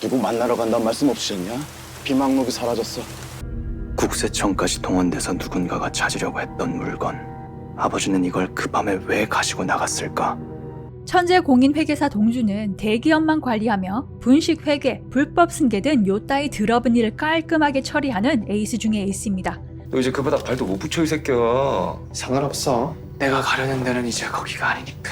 누구 만나러 간다는 말씀 없으셨냐? 비망록이 사라졌어. 국세청까지 동원돼서 누군가가 찾으려고 했던 물건. 아버지는 이걸 그 밤에 왜 가지고 나갔을까? 천재 공인 회계사 동주는 대기업만 관리하며 분식 회계, 불법 승계 등 요따위 드러운 일을 깔끔하게 처리하는 에이스 중의 에이스입니다. 너 이제 그보다 발도 못 붙여 이 새끼야. 상관없어. 내가 가려는 데는 이제 거기가 아니니까.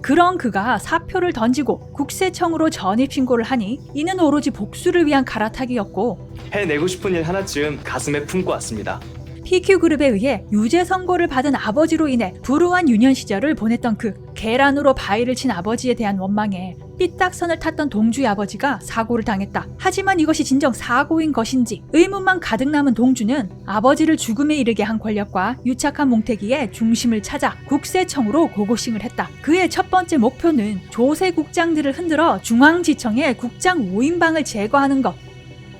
그런 그가 사표를 던지고 국세청으로 전입 신고를 하니 이는 오로지 복수를 위한 갈아타기였고 해내고 싶은 일 하나쯤 가슴에 품고 왔습니다. PQ그룹에 의해 유죄 선고를 받은 아버지로 인해 불우한 유년 시절을 보냈던 그 계란으로 바위를 친 아버지에 대한 원망에 삐딱선을 탔던 동주의 아버지가 사고를 당했다. 하지만 이것이 진정 사고인 것인지 의문만 가득 남은 동주는 아버지를 죽음에 이르게 한 권력과 유착한 몽태기의 중심을 찾아 국세청으로 고고싱을 했다. 그의 첫 번째 목표는 조세 국장들을 흔들어 중앙지청의 국장 5인방을 제거하는 것.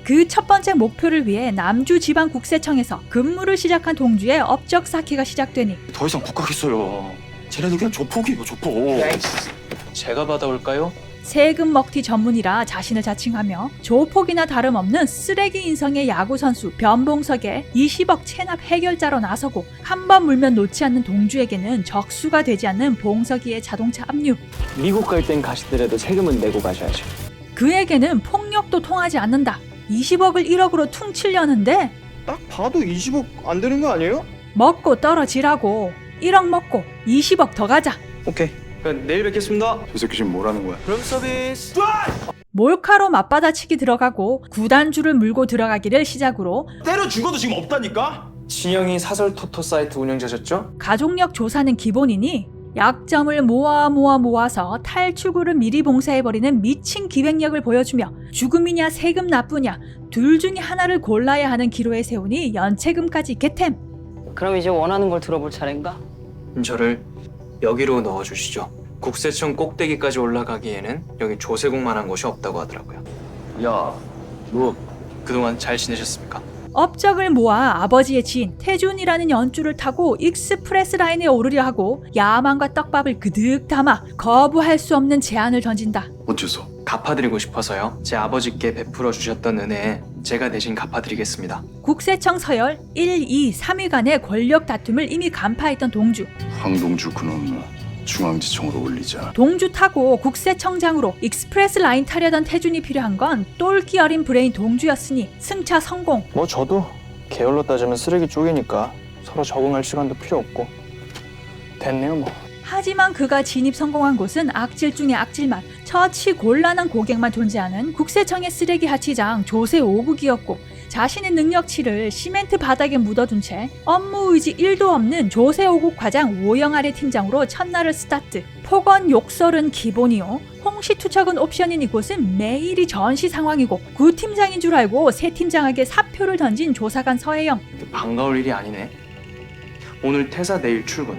그 첫 번째 목표를 위해 남주지방국세청에서 근무를 시작한 동주의 업적 쌓기가 시작되니 더 이상 못 가겠어요. 쟤네들 그냥 조폭이에요, 조폭. 제가 받아올까요? 세금 먹튀 전문이라 자신을 자칭하며 조폭이나 다름없는 쓰레기 인성의 야구 선수 변봉석의 20억 체납 해결자로 나서고 한 번 물면 놓지 않는 동주에게는 적수가 되지 않는 봉석이의 자동차 압류. 미국 갈 땐 가시더라도 세금은 내고 가셔야죠. 그에게는 폭력도 통하지 않는다. 20억을 1억으로 퉁치려는데 딱 봐도 20억 안 되는 거 아니에요? 먹고 떨어지라고 1억 먹고 20억 더 가자. 오케이. 그럼 내일 뵙겠습니다. 저 새끼 지금 뭐라는 거야? 그럼 서비스. 몰카로 맞받아치기 들어가고 구단주를 물고 들어가기를 시작으로 때려 죽어도 지금 없다니까? 진영이 사설 토토 사이트 운영자셨죠? 가족력 조사는 기본이니 약점을 모아 모아 모아서 탈출구를 미리 봉사해버리는 미친 기획력을 보여주며 죽음이냐 세금 납부냐 둘 중에 하나를 골라야 하는 기로에 세우니 연체금까지 개템 그럼 이제 원하는 걸 들어볼 차례인가? 저를 여기로 넣어주시죠. 국세청 꼭대기까지 올라가기에는 여기 조세국만한 곳이 없다고 하더라고요. 야, 너 그동안 잘 지내셨습니까? 업적을 모아 아버지의 지인 태준이라는 연주를 타고 익스프레스 라인에 오르려 하고 야만과 떡밥을 그득 담아 거부할 수 없는 제안을 던진다 어째서? 갚아드리고 싶어서요. 제 아버지께 베풀어 주셨던 은혜 제가 대신 갚아드리겠습니다. 국세청 서열 1, 2, 3위 간의 권력 다툼을 이미 간파했던 동주 황동주 그놈 중앙지청으로 올리자. 동주 타고 국세청장으로 익스프레스 라인 타려던 태준이 필요한 건 똘끼 어린 브레인 동주였으니 승차 성공. 뭐 저도 계열로 따지면 쓰레기 쪽이니까 서로 적응할 시간도 필요 없고 됐네요 뭐 하지만 그가 진입 성공한 곳은 악질 중의 악질만 처치 곤란한 고객만 존재하는 국세청의 쓰레기 하치장 조세 5국이었고 자신의 능력치를 시멘트 바닥에 묻어둔 채 업무 의지 1도 없는 조세 5국 과장 오영아래 팀장으로 첫날을 스타트. 폭언 욕설은 기본이요. 홍시 투척은 옵션인 이곳은 매일이 전시 상황이고 구 팀장인 줄 알고 새 팀장에게 사표를 던진 조사관 서혜영. 반가울 일이 아니네. 오늘 퇴사 내일 출근.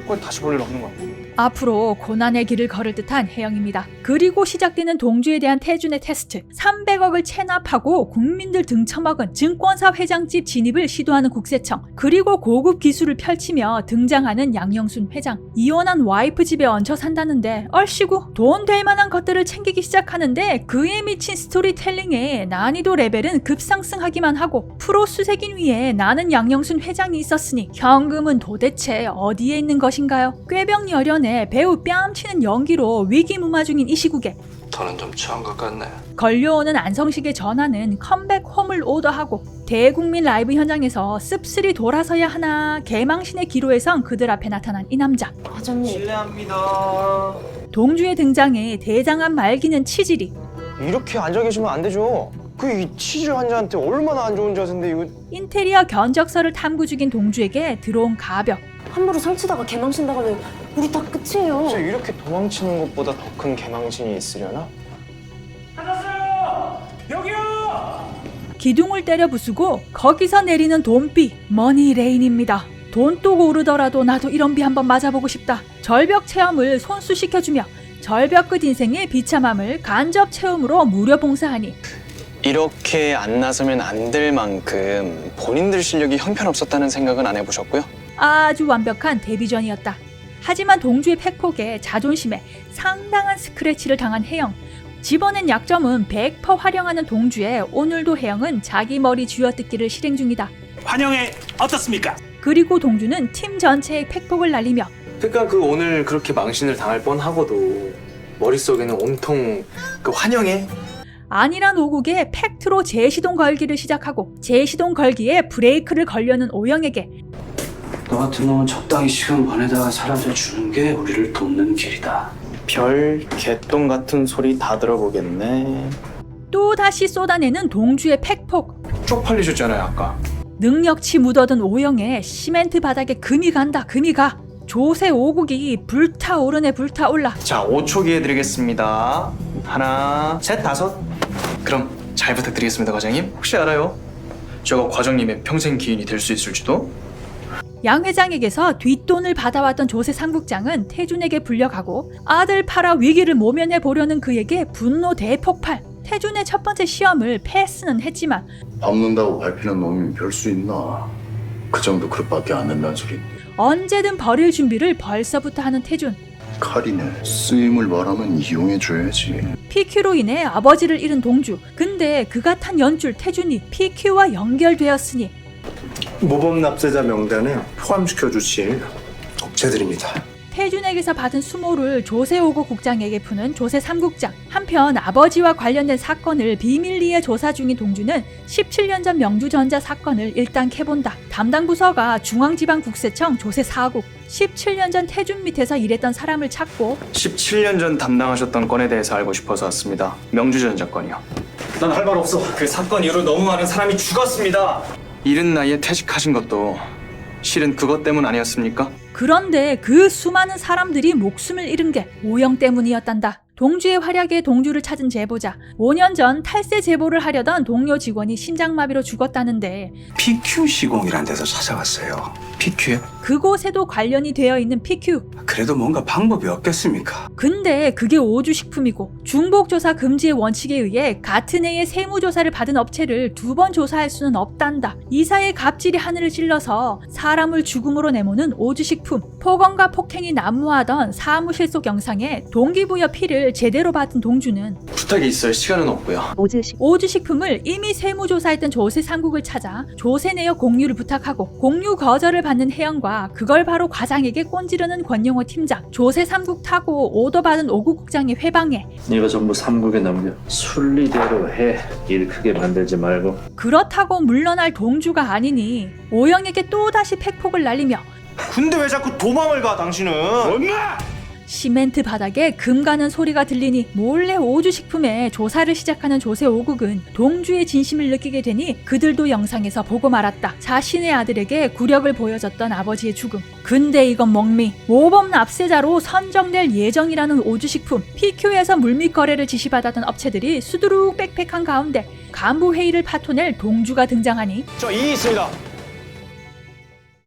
그걸 다시 볼 일 없는 거야 앞으로 고난의 길을 걸을 듯한 혜영입니다. 그리고 시작되는 동주에 대한 태준의 테스트. 300억을 체납하고 국민들 등쳐먹은 증권사 회장집 진입을 시도하는 국세청. 그리고 고급 기술을 펼치며 등장하는 양영순 회장. 이혼한 와이프 집에 얹혀 산다는데 얼씨구 돈 될 만한 것들을 챙기기 시작하는데 그에 미친 스토리텔링에 난이도 레벨은 급상승하기만 하고 프로 수색인 위에 나는 양영순 회장이 있었으니 현금은 도대체 어디에 있는 것인가요? 꾀병 열 연에 배우 뺨치는 연기로 위기무마 중인 이 시국에. 저는 좀 취한 것 같네. 걸려오는 안성식의 전화는 컴백 홈을 오더하고 대국민 라이브 현장에서 씁쓸히 돌아서야 하나 개망신의 기로에선 그들 앞에 나타난 이 남자. 화장님 실례합니다. 동주의 등장에 대장한 말기는 치질이. 이렇게 앉아 계시면 안 되죠. 그 이 치즈 환자한테 얼마나 안 좋은 자세인데 이거. 인테리어 견적서를 탐구 중인 동주에게 들어온 가벽. 함부로 상치다가 개망신 당하면 우리 다 끝이에요. 진짜 이렇게 도망치는 것보다 더 큰 개망신이 있으려나? 기둥을 때려 부수고 거기서 내리는 돈비 머니 레인입니다. 돈또 오르더라도 나도 이런 비 한번 맞아보고 싶다. 절벽 체험을 손수시켜주며 절벽 끝 인생의 비참함을 간접 체험으로 무료 봉사하니 이렇게 안 나서면 안 될 만큼 본인들 실력이 형편없었다는 생각은 안 해보셨고요? 아주 완벽한 데뷔전이었다. 하지만 동주의 팩폭에 자존심에 상당한 스크래치를 당한 혜영. 집어낸 약점은 100% 활용하는 동주에 오늘도 혜영은 자기 머리 쥐어뜯기를 실행 중이다. 환영해 어떻습니까? 그리고 동주는 팀 전체에 팩폭을 날리며 그러니까 그 오늘 그렇게 망신을 당할 뻔하고도 머릿속에는 온통 그 환영해 아니란 오국에 팩트로 재시동 걸기를 시작하고 재시동 걸기에 브레이크를 걸려는 오영에게 너 같은 놈은 적당히 시간 보내다가 사라져 주는 게 우리를 돕는 길이다. 별 개똥 같은 소리 다 들어보겠네. 또 다시 쏟아내는 동주의 팩폭 쪽팔리셨잖아요 아까. 능력치 묻어든 오영에 시멘트 바닥에 금이 간다 금이 가 조세 오국이 불타오르네 불타올라 자 5초 기회 드리겠습니다. 하나 셋 다섯. 그럼 잘 부탁드리겠습니다 과장님. 혹시 알아요? 저가 과장님의 평생 기인이 될 수 있을지도? 양 회장에게서 뒷돈을 받아왔던 조세 삼국장은 태준에게 불려가고 아들 팔아 위기를 모면해 보려는 그에게 분노 대폭발. 태준의 첫 번째 시험을 패스는 했지만 밟는다고 밟히는 놈이 별 수 있나? 그 정도 그릇밖에 안 된다는 소린데. 언제든 버릴 준비를 벌써부터 하는 태준. 칼이네. 쓰임을 말하면 이용해 줘야지. PQ로 인해 아버지를 잃은 동주. 근데 그가 탄 연줄 태준이 PQ와 연결되었으니 모범 납세자 명단에 포함시켜 주실 업체들입니다. 태준에게서 받은 수모를 조세오고 국장에게 푸는 조세 삼국장. 한편 아버지와 관련된 사건을 비밀리에 조사 중인 동주는 17년 전 명주전자 사건을 일단 캐본다. 담당 부서가 중앙지방국세청 조세 4국. 17년 전 태준 밑에서 일했던 사람을 찾고 17년 전 담당하셨던 건에 대해서 알고 싶어서 왔습니다. 명주전자 건이요. 난 할 말 없어. 그 사건 이후로 너무 많은 사람이 죽었습니다. 이른 나이에 퇴직하신 것도 실은 그것 때문 아니었습니까? 그런데 그 수많은 사람들이 목숨을 잃은 게 오영 때문이었단다. 동주의 활약에 동주를 찾은 제보자. 5년 전 탈세 제보를 하려던 동료 직원이 심장마비로 죽었다는데 PQ 시공이란 데서 찾아왔어요. PQ요? 그곳에도 관련이 되어 있는 PQ. 그래도 뭔가 방법이 없겠습니까? 근데 그게 오주식품이고 중복조사 금지의 원칙에 의해 같은 해에 세무조사를 받은 업체를 두 번 조사할 수는 없단다. 이사의 갑질이 하늘을 찔러서 사람을 죽음으로 내모는 오주식품. 폭언과 폭행이 난무하던 사무실 속 영상에 동기부여 피를 제대로 받은 동주는 부탁이 있어요. 시간은 없고요. 오주식품을 이미 세무조사했던 조세 삼국을 찾아 조세 내역 공유를 부탁하고 공유 거절을 받는 혜영과 그걸 바로 과장에게 꼰지르는 권영호 팀장 조세 삼국 타고 오더 받은 오국 국장의 회방에 이거 전부 삼국에 넘겨. 순리대로 해. 일 크게 만들지 말고. 그렇다고 물러날 동주가 아니니 오영에게 또다시 팩폭을 날리며 근데 왜 자꾸 도망을 가 당신은? 시멘트 바닥에 금 가는 소리가 들리니 몰래 오주식품에 조사를 시작하는 조세 오국은 동주의 진심을 느끼게 되니 그들도 영상에서 보고 말았다. 자신의 아들에게 굴욕을 보여줬던 아버지의 죽음. 근데 이건 멍미. 모범 납세자로 선정될 예정이라는 오주식품. PQ에서 물밑 거래를 지시받았던 업체들이 수두룩 빽빽한 가운데 간부 회의를 파토낼 동주가 등장하니 저이 있습니다.